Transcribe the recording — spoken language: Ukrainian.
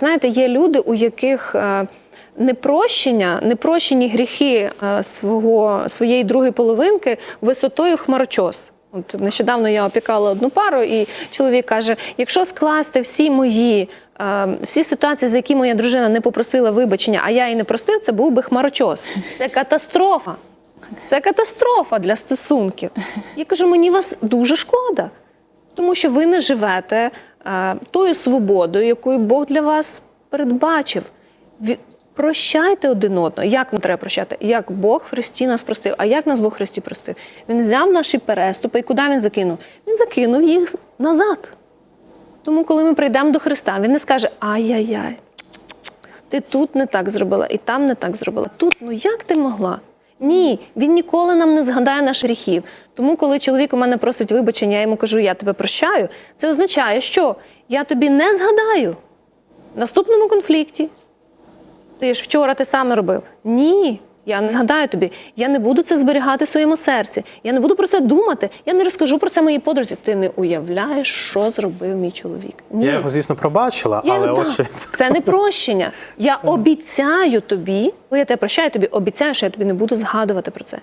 Знаєте, є люди, у яких е, непрощення, непрощені гріхи е, свого, своєї другої половинки висотою хмарочос. От нещодавно я опікала одну пару, і чоловік каже: якщо скласти всі мої е, всі ситуації, за які моя дружина не попросила вибачення, а я її не простив, це був би хмарочос. Це катастрофа. Це катастрофа для стосунків. Я кажу, мені вас дуже шкода, тому що ви не живете тою свободою, якою Бог для вас передбачив. Прощайте один одного. Як нам треба прощати? Як Бог Христі нас простив. А як нас Бог Христі простив? Він взяв наші переступи і куди він закинув? Він закинув їх назад. Тому, коли ми прийдемо до Христа, він не скаже ай-яй-яй, ти тут не так зробила, і там не так зробила. Тут, ну як ти могла? Ні, він ніколи нам не згадає наших гріхів. Тому, коли чоловік у мене просить вибачення, я йому кажу, я тебе прощаю, це означає, що я тобі не згадаю в наступному конфлікті. Ти ж вчора те саме робив. Ні, я не згадаю тобі. Я не буду це зберігати в своєму серці. Я не буду про це думати. Я не розкажу про це моїй подрузі. Ти не уявляєш, що зробив мій чоловік. Ні. Я його, звісно, пробачила, Я але його- очі... це не прощення. Я обіцяю тобі, коли я тебе прощаю, тобі обіцяю, що я тобі не буду згадувати про це.